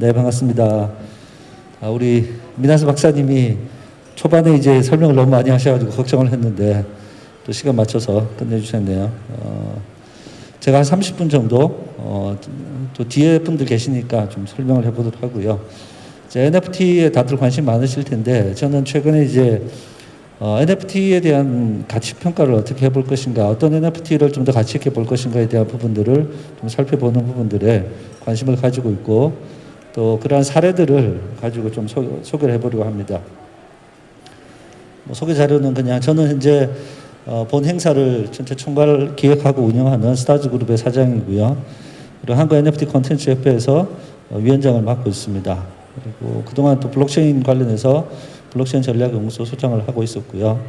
네, 반갑습니다. 아, 우리 미나스 박사님이 초반에 이제 설명을 너무 많이 하셔가지고 걱정을 했는데 또 시간 맞춰서 끝내주셨네요. 어, 제가 한 30분 정도 어, 또 뒤에 분들 계시니까 좀 설명을 해보도록 하고요. 이제 NFT에 다들 관심 많으실 텐데 저는 최근에 이제 어, NFT에 대한 가치 평가를 어떻게 해볼 것인가, 어떤 NFT를 좀 더 가치 있게 볼 것인가에 대한 부분들을 좀 살펴보는 부분들에 관심을 가지고 있고 또 그러한 사례들을 가지고 좀 소, 소개를 해보려고 합니다. 뭐 소개 자료는 그냥 저는 현재 어, 본 행사를 전체 총괄 기획하고 운영하는 스타즈 그룹의 사장이고요. 그리고 한국 NFT 콘텐츠 협회에서 어, 위원장을 맡고 있습니다. 그리고 그동안 또 블록체인 관련해서 블록체인 전략 연구소 소장을 하고 있었고요.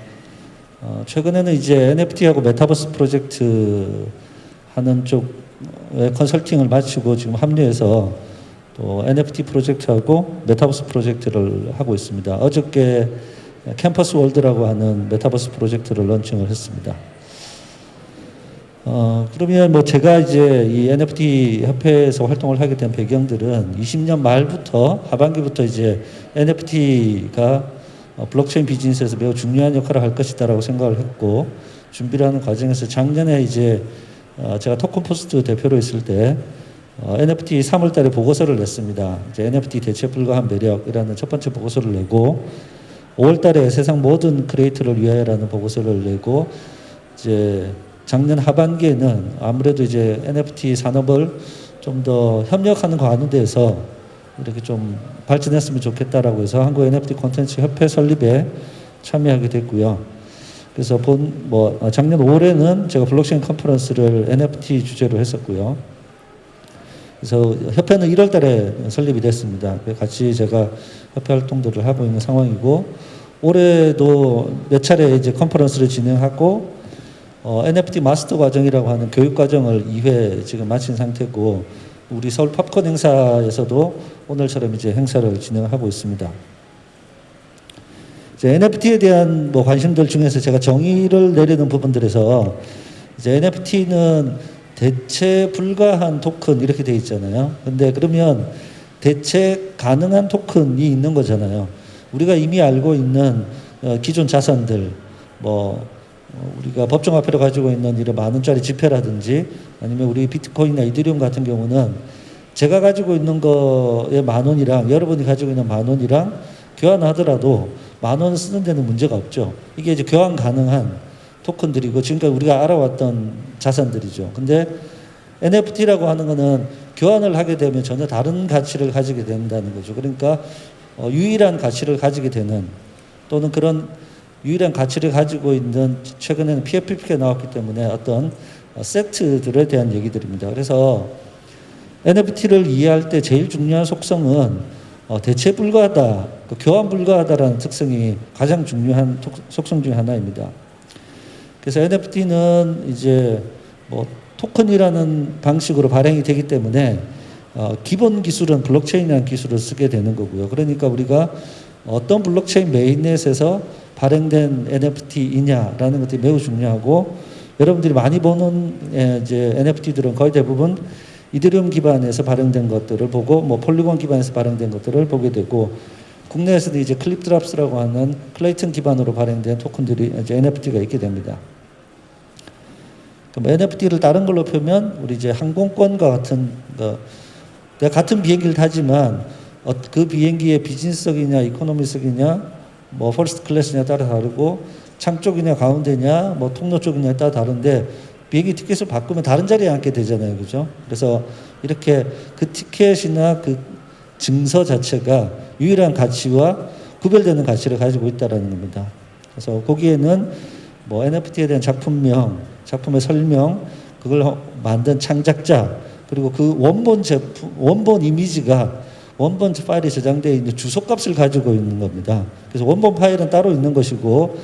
어, 최근에는 이제 NFT하고 메타버스 프로젝트 하는 쪽의 컨설팅을 마치고 지금 합류해서 또 NFT 프로젝트하고 메타버스 프로젝트를 하고 있습니다. 어저께 캠퍼스 월드라고 하는 메타버스 프로젝트를 런칭을 했습니다. 어, 그러면 뭐 제가 이제 이 NFT 협회에서 활동을 하게 된 배경들은 20년 말부터 하반기부터 이제 NFT가 어, 블록체인 비즈니스에서 매우 중요한 역할을 할 것이다라고 생각을 했고 준비를 하는 과정에서 작년에 이제 어, 제가 토큰 포스트 대표로 있을 때 어, NFT 3월 달에 보고서를 냈습니다. 이제 NFT 대체 불가한 매력이라는 첫 번째 보고서를 내고 5월 달에 세상 모든 크리에이터를 위하여라는 보고서를 내고 이제 작년 하반기에는 아무래도 이제 NFT 산업을 좀 더 협력하는 데에서 이렇게 좀 발전했으면 좋겠다라고 해서 한국 NFT 콘텐츠 협회 설립에 참여하게 됐고요. 그래서 본 뭐 작년 5월에는 제가 블록체인 컨퍼런스를 NFT 주제로 했었고요. 그래서 협회는 1월 달에 설립이 됐습니다. 같이 제가 협회 활동들을 하고 있는 상황이고 올해도 몇 차례 이제 컨퍼런스를 진행하고 어, NFT 마스터 과정이라고 하는 교육 과정을 2회 지금 마친 상태고 우리 서울 팝콘 행사에서도 오늘처럼 이제 행사를 진행하고 있습니다. 이제 NFT에 대한 뭐 관심들 중에서 제가 정의를 내리는 부분들에서 이제 NFT는 대체 불가한 토큰 이렇게 돼 있잖아요. 근데 그러면 대체 가능한 토큰이 있는 거잖아요. 우리가 이미 알고 있는 어, 기존 자산들 뭐 어, 우리가 법정 화폐로 가지고 있는 이런 만 원짜리 지폐라든지 아니면 우리 비트코인이나 이더리움 같은 경우는 제가 가지고 있는 거에 만 원이랑 여러분이 가지고 있는 만 원이랑 교환하더라도 만원 쓰는 데는 문제가 없죠. 이게 이제 교환 가능한 토큰들이고 지금까지 우리가 알아왔던 자산들이죠. 근데 NFT라고 하는 거는 교환을 하게 되면 전혀 다른 가치를 가지게 된다는 거죠. 그러니까 어, 유일한 가치를 가지게 되는 또는 그런 유일한 가치를 가지고 있는 최근에는 PFP가 나왔기 때문에 어떤 어, 세트들에 대한 얘기들입니다. 그래서 NFT를 이해할 때 제일 중요한 속성은 어, 대체 불가하다, 그 교환 불가하다라는 특성이 가장 중요한 톡- 속성 중에 하나입니다. 그래서 NFT는 이제 뭐 토큰이라는 방식으로 발행이 되기 때문에 어, 기본 기술은 블록체인이라는 기술을 쓰게 되는 거고요. 그러니까 우리가 어떤 블록체인 메인넷에서 발행된 NFT이냐라는 것들이 매우 중요하고 여러분들이 많이 보는 예, 이제 NFT들은 거의 대부분 이더리움 기반에서 발행된 것들을 보고 뭐 폴리곤 기반에서 발행된 것들을 보게 되고 국내에서도 이제 클립드랍스라고 하는 클레이튼 기반으로 발행된 토큰들이 이제 NFT가 있게 됩니다. 그럼 NFT를 다른 걸로 펴면 우리 이제 항공권과 같은 거 내가 같은 비행기를 타지만 어, 그 비행기의 비즈니스석이냐 이코노미석이냐 뭐 퍼스트 클래스냐 따라 다르고 창 쪽이냐 가운데냐 뭐 통로 쪽이냐에 따라 다른데 비행기 티켓을 바꾸면 다른 자리에 앉게 되잖아요 그죠 그래서 이렇게 그 티켓이나 그 증서 자체가 유일한 가치와 구별되는 가치를 가지고 있다라는 겁니다 그래서 거기에는 뭐 NFT에 대한 작품명 작품의 설명 그걸 허- 만든 창작자 그리고 그 원본 제품 원본 이미지가 원본 파일에 저장되어 있는 주소값을 가지고 있는 겁니다. 그래서 원본 파일은 따로 있는 것이고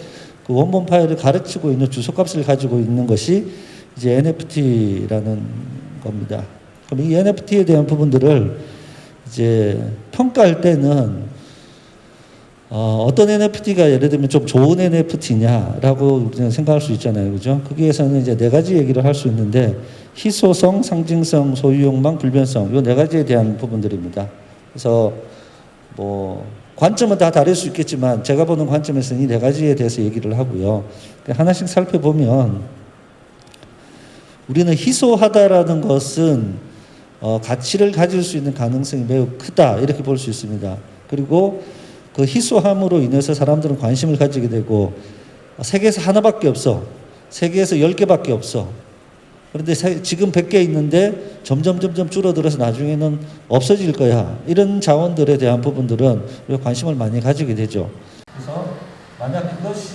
그 원본 파일을 가르치고 있는 주소값을 가지고 있는 것이 이제 NFT라는 겁니다. 그럼 이 NFT에 대한 부분들을 이제 평가할 때는 어, 어떤 NFT가 예를 들면 좀 좋은 NFT냐라고 우리는 생각할 수 있잖아요. 그죠? 거기에서는 이제 네 가지 얘기를 할 수 있는데 희소성, 상징성, 소유욕망, 불변성 요 네 가지에 대한 부분들입니다. 그래서 뭐 관점은 다 다를 수 있겠지만 제가 보는 관점에서는 이 네 가지에 대해서 얘기를 하고요. 하나씩 살펴보면 우리는 희소하다라는 것은 어, 가치를 가질 수 있는 가능성이 매우 크다 이렇게 볼 수 있습니다. 그리고 그 희소함으로 인해서 사람들은 관심을 가지게 되고 세계에서 하나밖에 없어. 세계에서 열 개밖에 없어. 그런데 세- 지금 100개 있는데 점점 점점 줄어들어서 나중에는 없어질 거야. 이런 자원들에 대한 부분들은 관심을 많이 가지게 되죠. 그래서 만약 그것이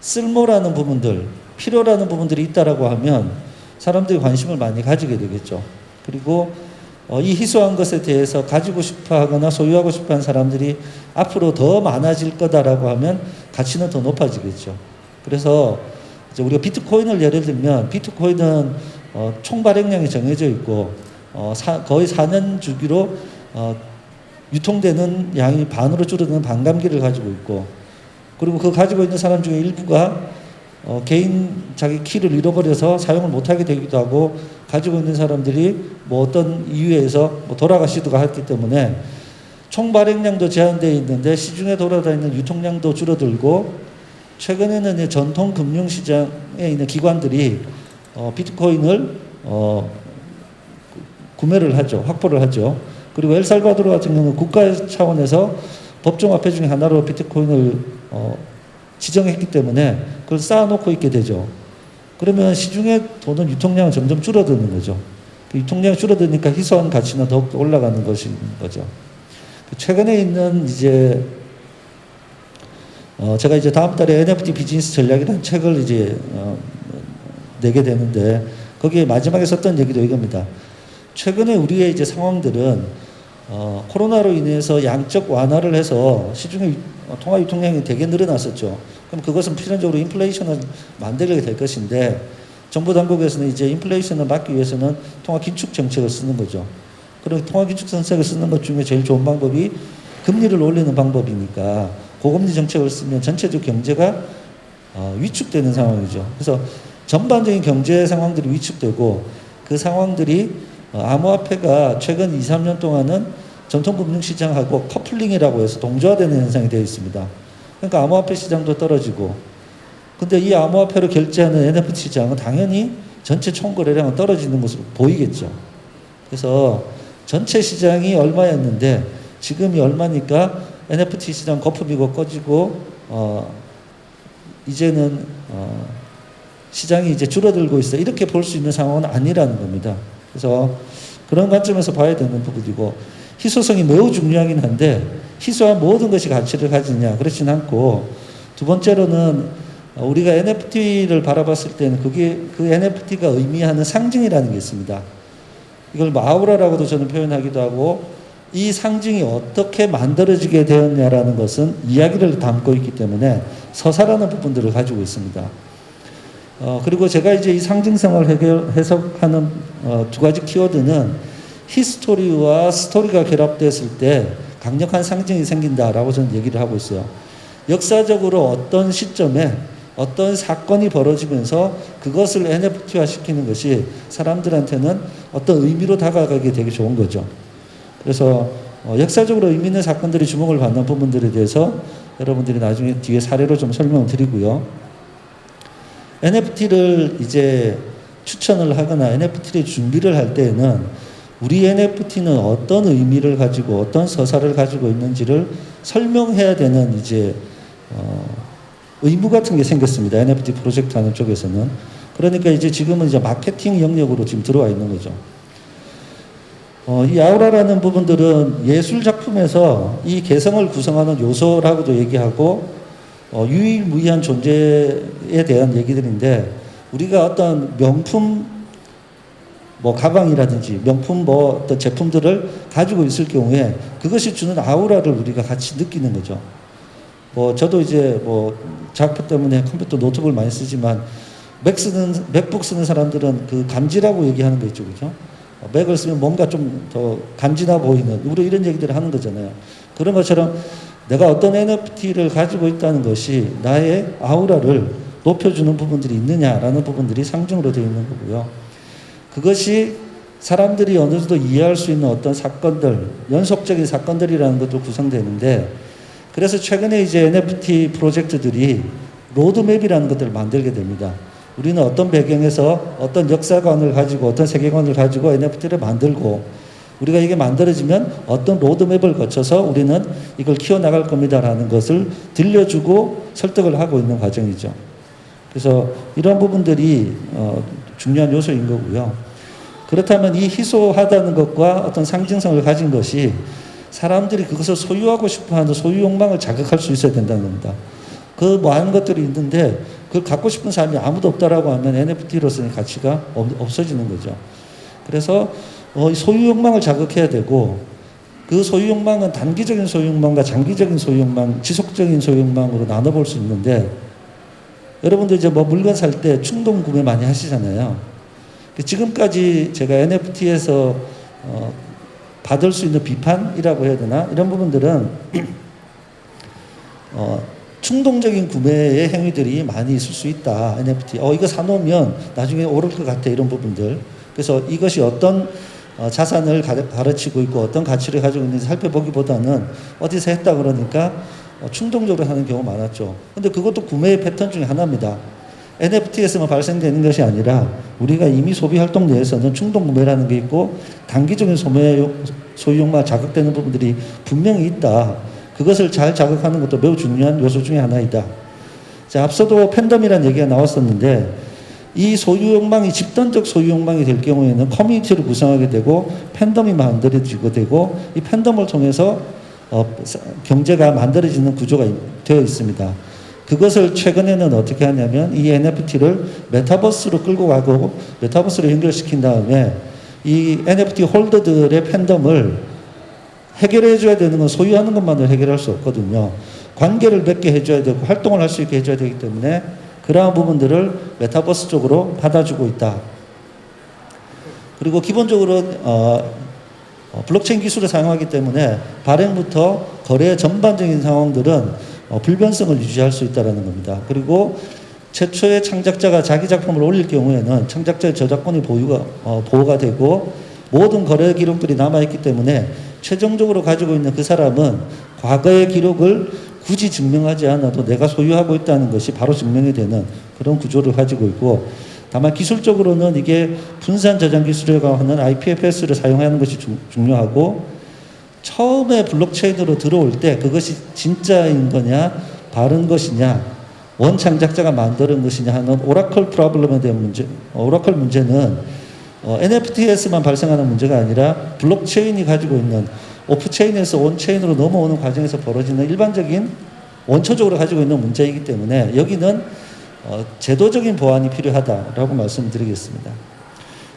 쓸모라는 부분들, 필요라는 부분들이 있다라고 하면 사람들이 관심을 많이 가지게 되겠죠. 그리고 어, 이 희소한 것에 대해서 가지고 싶어 하거나 소유하고 싶어 하는 사람들이 앞으로 더 많아질 거다라고 하면 가치는 더 높아지겠죠. 그래서 우리가 비트코인을 예를 들면 비트코인은 어, 총 발행량이 정해져 있고 어, 사, 거의 4년 주기로 어, 유통되는 양이 반으로 줄어드는 반감기를 가지고 있고 그리고 그 가지고 있는 사람 중에 일부가 어, 개인 자기 키를 잃어버려서 사용을 못하게 되기도 하고 가지고 있는 사람들이 뭐 어떤 이유에서 뭐 돌아가시기도 했기 때문에 총 발행량도 제한되어 있는데 시중에 돌아다니는 유통량도 줄어들고 최근에는 전통 금융 시장에 있는 기관들이 어, 비트코인을 어, 구매를 하죠, 확보를 하죠. 그리고 엘살바도르 같은 경우는 국가 차원에서 법정 화폐 중에 하나로 비트코인을 어, 지정했기 때문에 그걸 쌓아놓고 있게 되죠. 그러면 시중에 돈은 유통량은 점점 줄어드는 거죠. 그 유통량이 줄어드니까 희소한 가치는 더욱 올라가는 것인 거죠. 최근에 있는 이제 어 제가 이제 다음 달에 NFT 비즈니스 전략이라는 책을 이제 어 내게 되는데 거기에 마지막에 썼던 얘기도 이겁니다. 최근에 우리의 이제 상황들은 어 코로나로 인해서 양적 완화를 해서 어, 통화 유통량이 되게 늘어났었죠. 그럼 그것은 필연적으로 인플레이션을 만들게 될 것인데 정부 당국에서는 이제 인플레이션을 막기 위해서는 통화 긴축 정책을 쓰는 거죠. 그리고 통화 긴축 정책을 쓰는 것 중에 제일 좋은 방법이 금리를 올리는 방법이니까 고금리 정책을 쓰면 전체적 경제가 어, 위축되는 상황이죠. 그래서 전반적인 경제 상황들이 위축되고 그 상황들이 어, 암호화폐가 최근 2, 3년 동안은 전통금융 시장하고 커플링이라고 해서 동조화되는 현상이 되어 있습니다. 그러니까 암호화폐 시장도 떨어지고 근데 이 암호화폐로 결제하는 NFT 시장은 당연히 전체 총 거래량은 떨어지는 것으로 보이겠죠. 그래서 전체 시장이 얼마였는데 지금이 얼마니까 NFT 시장 거품이고 꺼지고 어 이제는 어 시장이 이제 줄어들고 있어 이렇게 볼 수 있는 상황은 아니라는 겁니다. 그래서 그런 관점에서 봐야 되는 부분이고 희소성이 매우 중요하긴 한데 희소한 모든 것이 가치를 가지냐 그렇진 않고 두 번째로는 우리가 NFT를 바라봤을 때는 그게 그 NFT가 의미하는 상징이라는 게 있습니다. 이걸 마우라라고도 저는 표현하기도 하고 이 상징이 어떻게 만들어지게 되었냐라는 것은 이야기를 담고 있기 때문에 서사라는 부분들을 가지고 있습니다. 어, 그리고 제가 이제 이 상징성을 해결, 해석하는 어, 두 가지 키워드는 히스토리와 스토리가 결합됐을 때 강력한 상징이 생긴다라고 저는 얘기를 하고 있어요. 역사적으로 어떤 시점에 어떤 사건이 벌어지면서 그것을 NFT화 시키는 것이 사람들한테는 어떤 의미로 다가가게 되게 좋은 거죠. 그래서 어, 역사적으로 의미 있는 사건들이 주목을 받는 부분들에 대해서 여러분들이 나중에 뒤에 사례로 좀 설명을 드리고요. NFT를 이제 추천을 하거나 NFT를 준비를 할 때에는 우리 NFT는 어떤 의미를 가지고 어떤 서사를 가지고 있는지를 설명해야 되는 이제 어, 의무 같은 게 생겼습니다. NFT 프로젝트 하는 쪽에서는. 그러니까 이제 지금은 이제 마케팅 영역으로 지금 들어와 있는 거죠. 어, 이 아우라라는 부분들은 예술 작품에서 이 개성을 구성하는 요소라고도 얘기하고 어, 유일무이한 존재에 대한 얘기들인데 우리가 어떤 명품 뭐 가방이라든지 명품 뭐 어떤 제품들을 가지고 있을 경우에 그것이 주는 아우라를 우리가 같이 느끼는 거죠. 뭐 저도 이제 뭐 작품 때문에 컴퓨터 노트북을 많이 쓰지만 맥 쓰는 맥북 쓰는 사람들은 그 감지라고 얘기하는 거 있죠, 그죠? 어, 맥을 쓰면 뭔가 좀더 간지나 보이는 우리 이런 얘기들을 하는 거잖아요. 그런 것처럼 내가 어떤 NFT를 가지고 있다는 것이 나의 아우라를 높여주는 부분들이 있느냐라는 부분들이 상징으로 되어 있는 거고요. 그것이 사람들이 어느 정도 이해할 수 있는 어떤 사건들, 연속적인 사건들이라는 것도 구성되는데 그래서 최근에 이제 NFT 프로젝트들이 로드맵이라는 것들을 만들게 됩니다. 우리는 어떤 배경에서 어떤 역사관을 가지고 어떤 세계관을 가지고 NFT를 만들고 우리가 이게 만들어지면 어떤 로드맵을 거쳐서 우리는 이걸 키워나갈 겁니다라는 것을 들려주고 설득을 하고 있는 과정이죠. 그래서 이런 부분들이 어, 중요한 요소인 거고요. 그렇다면 이 희소하다는 것과 어떤 상징성을 가진 것이 사람들이 그것을 소유하고 싶어 하는 소유 욕망을 자극할 수 있어야 된다는 겁니다. 그 많은 것들이 있는데 그걸 갖고 싶은 사람이 아무도 없다라고 하면 NFT로서의 가치가 없, 어지는 거죠. 그래서 어, 소유 욕망을 자극해야 되고 그 소유 욕망은 단기적인 소유 욕망과 장기적인 소유 욕망, 지속적인 소유 욕망으로 나눠볼 수 있는데 여러분들 이제 뭐 물건 살 때 충동 구매 많이 하시잖아요. 지금까지 제가 NFT에서 어, 받을 수 있는 비판이라고 해야 되나 이런 부분들은 어, 충동적인 구매의 행위들이 많이 있을 수 있다. NFT. 어, 이거 사놓으면 나중에 오를 것 같아. 이런 부분들. 그래서 이것이 어떤 어, 자산을 가르치고 있고 어떤 가치를 가지고 있는지 살펴보기보다는 어디서 했다 그러니까 어, 충동적으로 하는 경우가 많았죠. 근데 그것도 구매의 패턴 중에 하나입니다. NFT에서만 발생되는 것이 아니라 우리가 이미 소비 활동 내에서는 충동 구매라는 게 있고 단기적인 소매 소유욕만 자극되는 부분들이 분명히 있다. 그것을 잘 자극하는 것도 매우 중요한 요소 중에 하나이다. 자, 앞서도 팬덤이라는 얘기가 나왔었는데 이 소유 욕망이 집단적 소유 욕망이 될 경우에는 커뮤니티를 구성하게 되고 팬덤이 만들어지게 되고 이 팬덤을 통해서 어, 경제가 만들어지는 구조가 되어 있습니다. 그것을 최근에는 어떻게 하냐면 이 NFT를 메타버스로 끌고 가고 메타버스로 연결시킨 다음에 이 NFT 홀더들의 팬덤을 해결해 줘야 되는 건 소유하는 것만으로 해결할 수 없거든요. 관계를 맺게 해줘야 되고 활동을 할 수 있게 해줘야 되기 때문에 그러한 부분들을 메타버스 쪽으로 받아주고 있다. 그리고 기본적으로 어, 어 블록체인 기술을 사용하기 때문에 발행부터 거래 전반적인 상황들은 어, 불변성을 유지할 수 있다는 겁니다. 그리고 최초의 창작자가 자기 작품을 올릴 경우에는 창작자의 저작권이 보유가, 어, 보호가 되고 모든 거래 기록들이 남아있기 때문에 최종적으로 가지고 있는 그 사람은 과거의 기록을 굳이 증명하지 않아도 내가 소유하고 있다는 것이 바로 증명이 되는 그런 구조를 가지고 있고 다만 기술적으로는 이게 분산 저장 기술이라고 하는 IPFS를 사용하는 것이 중, 중요하고 처음에 블록체인으로 들어올 때 그것이 진짜인 거냐, 바른 것이냐, 원창작자가 만드는 것이냐 하는 오라클 프로블럼에 대한 문제, 어, 오라클 문제는 어, NFT에서만 발생하는 문제가 아니라 블록체인이 가지고 있는 오프체인에서 온체인으로 넘어오는 과정에서 벌어지는 일반적인 원초적으로 가지고 있는 문제이기 때문에 여기는 어, 제도적인 보완이 필요하다라고 말씀드리겠습니다.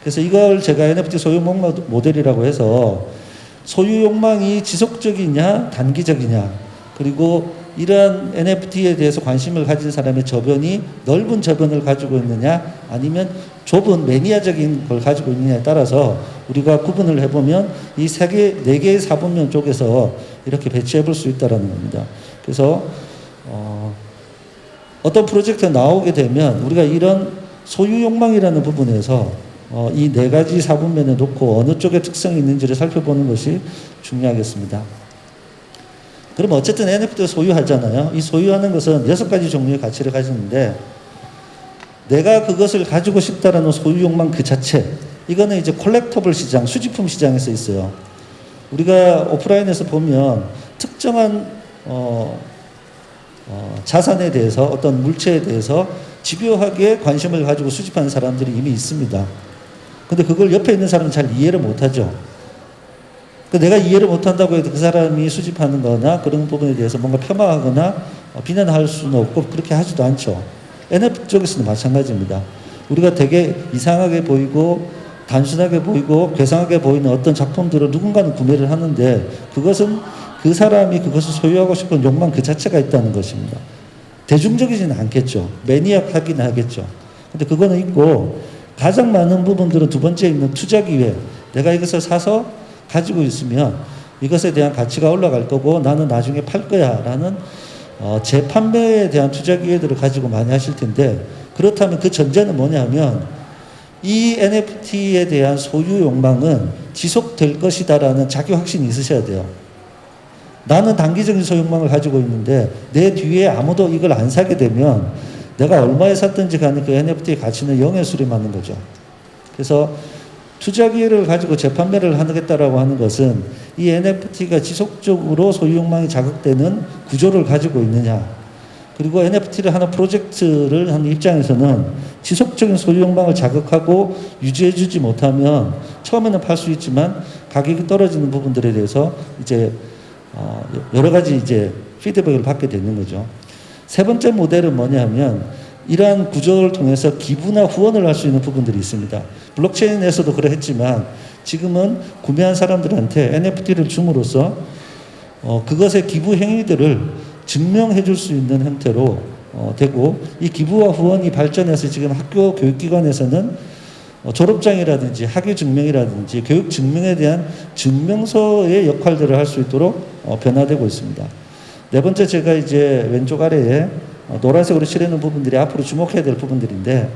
그래서 이걸 제가 NFT 소유 모델이라고 해서 소유 욕망이 지속적이냐 단기적이냐 그리고 이러한 NFT에 대해서 관심을 가진 사람의 저변이 넓은 저변을 가지고 있느냐 아니면 좁은 매니아적인 걸 가지고 있느냐에 따라서 우리가 구분을 해보면 이 세 개, 네 개의 사분면 쪽에서 이렇게 배치해 볼 수 있다는 겁니다. 그래서 어, 어떤 프로젝트가 나오게 되면 우리가 이런 소유 욕망이라는 부분에서 어, 이 네 가지 사분면에 놓고 어느 쪽에 특성이 있는지를 살펴보는 것이 중요하겠습니다. 그럼 어쨌든 NFT를 소유하잖아요. 이 소유하는 것은 여섯 가지 종류의 가치를 가지는데 내가 그것을 가지고 싶다라는 소유 욕망 그 자체 이거는 이제 콜렉터블 시장, 수집품 시장에서 있어요. 우리가 오프라인에서 보면 특정한 어, 어, 자산에 대해서 어떤 물체에 대해서 집요하게 관심을 가지고 수집하는 사람들이 이미 있습니다. 근데 그걸 옆에 있는 사람은 잘 이해를 못하죠. 그 내가 이해를 못한다고 해도 그 사람이 수집하는 거나 그런 부분에 대해서 뭔가 폄하하거나 어, 비난할 수는 없고 그렇게 하지도 않죠. NFT 쪽에서도 마찬가지입니다. 우리가 되게 이상하게 보이고 단순하게 보이고 괴상하게 보이는 어떤 작품들을 누군가는 구매를 하는데 그것은 그 사람이 그것을 소유하고 싶은 욕망 그 자체가 있다는 것입니다. 대중적이지는 않겠죠. 매니악하긴 하겠죠. 근데 그거는 있고 가장 많은 부분들은 두 번째 있는 투자 기회. 내가 이것을 사서 가지고 있으면 이것에 대한 가치가 올라갈 거고 나는 나중에 팔 거야 라는 어, 재판매에 대한 투자 기회들을 가지고 많이 하실 텐데 그렇다면 그 전제는 뭐냐면 이 NFT에 대한 소유 욕망은 지속될 것이다라는 자기 확신이 있으셔야 돼요. 나는 단기적인 소유욕망을 가지고 있는데 내 뒤에 아무도 이걸 안 사게 되면 내가 얼마에 샀든지 간에 그 NFT의 가치는 영의 수리 맞는 거죠. 그래서 투자 기회를 가지고 재판매를 하겠다라고 하는 것은 이 NFT가 지속적으로 소유욕망이 자극되는 구조를 가지고 있느냐. 그리고 NFT를 하는 프로젝트를 하는 입장에서는 지속적인 소유욕망을 자극하고 유지해주지 못하면 처음에는 팔 수 있지만 가격이 떨어지는 부분들에 대해서 이제 어, 여러 가지 이제 피드백을 받게 되는 거죠. 세 번째 모델은 뭐냐면 이러한 구조를 통해서 기부나 후원을 할 수 있는 부분들이 있습니다. 블록체인에서도 그러했지만 지금은 구매한 사람들한테 NFT를 줌으로써 어, 그것의 기부 행위들을 증명해 줄 수 있는 형태로 어, 되고 이 기부와 후원이 발전해서 지금 학교 교육기관에서는 어, 졸업장이라든지 학위 증명이라든지 교육 증명에 대한 증명서의 역할들을 할 수 있도록 어, 변화되고 있습니다. 네 번째 제가 이제 왼쪽 아래에 어, 노란색으로 칠해놓은 부분들이 앞으로 주목해야 될 부분들인데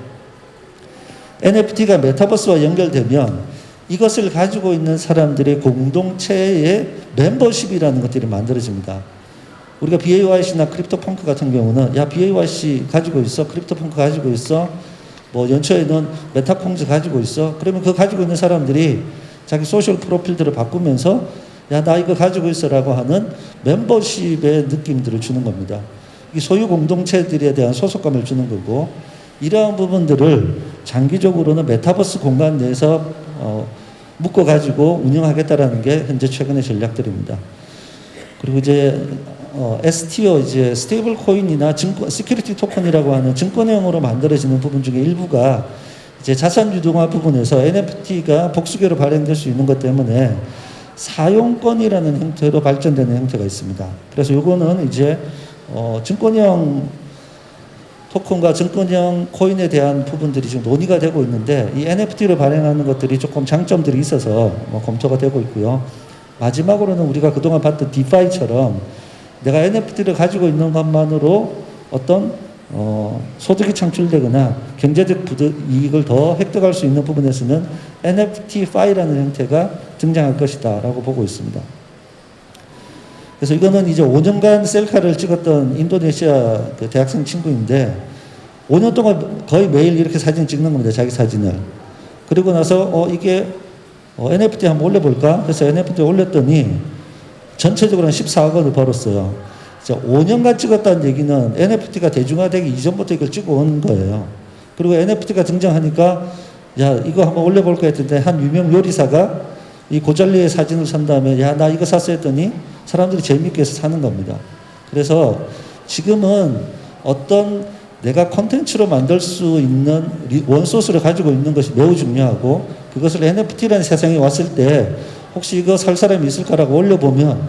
NFT가 메타버스와 연결되면 이것을 가지고 있는 사람들의 공동체의 멤버십이라는 것들이 만들어집니다. 우리가 BAYC나 크립토펑크 같은 경우는 야 BAYC 가지고 있어 크립토펑크 가지고 있어 뭐 연초에는 메타콩즈 가지고 있어 그러면 그 가지고 있는 사람들이 자기 소셜 프로필들을 바꾸면서 야 나 이거 가지고 있어라고 하는 멤버십의 느낌들을 주는 겁니다. 이 소유 공동체들에 대한 소속감을 주는 거고 이러한 부분들을 장기적으로는 메타버스 공간 내에서 어, 묶어 가지고 운영하겠다라는 게 현재 최근의 전략들입니다. 그리고 이제 어, STO 이제 스테이블 코인이나 증권 시큐리티 토큰이라고 하는 증권형으로 만들어지는 부분 중에 일부가 이제 자산 유동화 부분에서 NFT가 복수계로 발행될 수 있는 것 때문에 사용권이라는 형태로 발전되는 형태가 있습니다. 그래서 요거는 이제 어, 증권형 토큰과 증권형 코인에 대한 부분들이 지금 논의가 되고 있는데 이 NFT를 발행하는 것들이 조금 장점들이 있어서 뭐 검토가 되고 있고요. 마지막으로는 우리가 그동안 봤던 디파이처럼 내가 NFT를 가지고 있는 것만으로 어떤 어, 소득이 창출되거나 경제적 부득 이익을 더 획득할 수 있는 부분에서는 NFT 파이라는 형태가 등장할 것이다라고 보고 있습니다. 그래서 이거는 이제 5년간 셀카를 찍었던 인도네시아 그 대학생 친구인데 5년 동안 거의 매일 이렇게 사진 찍는 겁니다. 자기 사진을. 그리고 나서 어 이게 어, NFT 한번 올려볼까? 그래서 NFT 올렸더니 전체적으로 한 14억 원을 벌었어요. 자, 5년간 찍었다는 얘기는 NFT가 대중화되기 이전부터 이걸 찍어 온 거예요. 그리고 NFT가 등장하니까 야 이거 한번 올려볼까 했는데 한 유명 요리사가 이 고잘리의 사진을 산 다음에 야 나 이거 샀어 했더니 사람들이 재밌게 해서 사는 겁니다. 그래서 지금은 어떤 내가 콘텐츠로 만들 수 있는 원소스를 가지고 있는 것이 매우 중요하고 그것을 NFT라는 세상에 왔을 때 혹시 이거 살 사람이 있을까라고 올려보면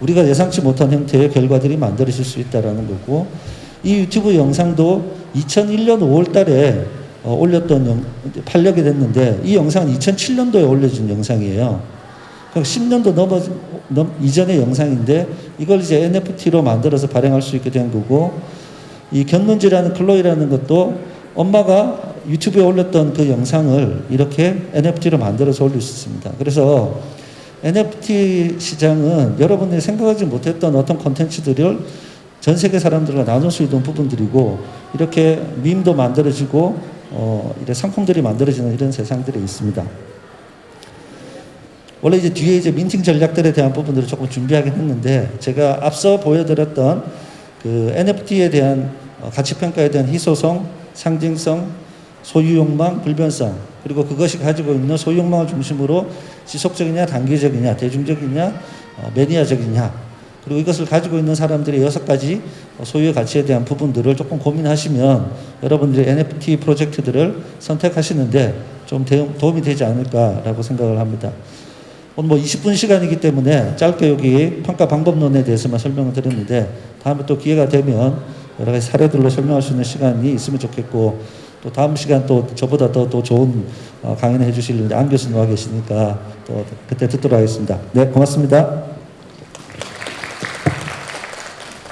우리가 예상치 못한 형태의 결과들이 만들어질 수 있다라는 거고 이 유튜브 영상도 2001년 5월 달에 어, 올렸던 영, 팔력이 됐는데 이 영상은 2007년도에 올려진 영상이에요. 그러니까 10년도 넘어 넘, 이전의 영상인데 이걸 이제 NFT로 만들어서 발행할 수 있게 된 거고 이 견문지라는 클로이라는 것도 엄마가 유튜브에 올렸던 그 영상을 이렇게 NFT로 만들어서 올릴 수 있습니다. 그래서 NFT 시장은 여러분들이 생각하지 못했던 어떤 컨텐츠들을 전 세계 사람들과 나눌 수 있는 부분들이고 이렇게 밈도 만들어지고 어, 이런 상품들이 만들어지는 이런 세상들이 있습니다. 원래 이제 뒤에 이제 민팅 전략들에 대한 부분들을 조금 준비하긴 했는데 제가 앞서 보여드렸던 그 NFT에 대한 어, 가치 평가에 대한 희소성, 상징성, 소유욕망, 불변성 그리고 그것이 가지고 있는 소유욕망을 중심으로 지속적이냐, 단기적이냐, 대중적이냐, 어, 매니아적이냐 그리고 이것을 가지고 있는 사람들의 여섯 가지 소유의 가치에 대한 부분들을 조금 고민하시면 여러분들이 NFT 프로젝트들을 선택하시는데 좀 도움이 되지 않을까라고 생각을 합니다. 오늘 뭐 20분 시간이기 때문에 짧게 여기 평가 방법론에 대해서만 설명을 드렸는데 다음에 또 기회가 되면 여러 가지 사례들로 설명할 수 있는 시간이 있으면 좋겠고 또 다음 시간 또 저보다 더, 더 좋은 어, 강연을 해주실 안 교수님 와 계시니까 또 그때 듣도록 하겠습니다. 네, 고맙습니다.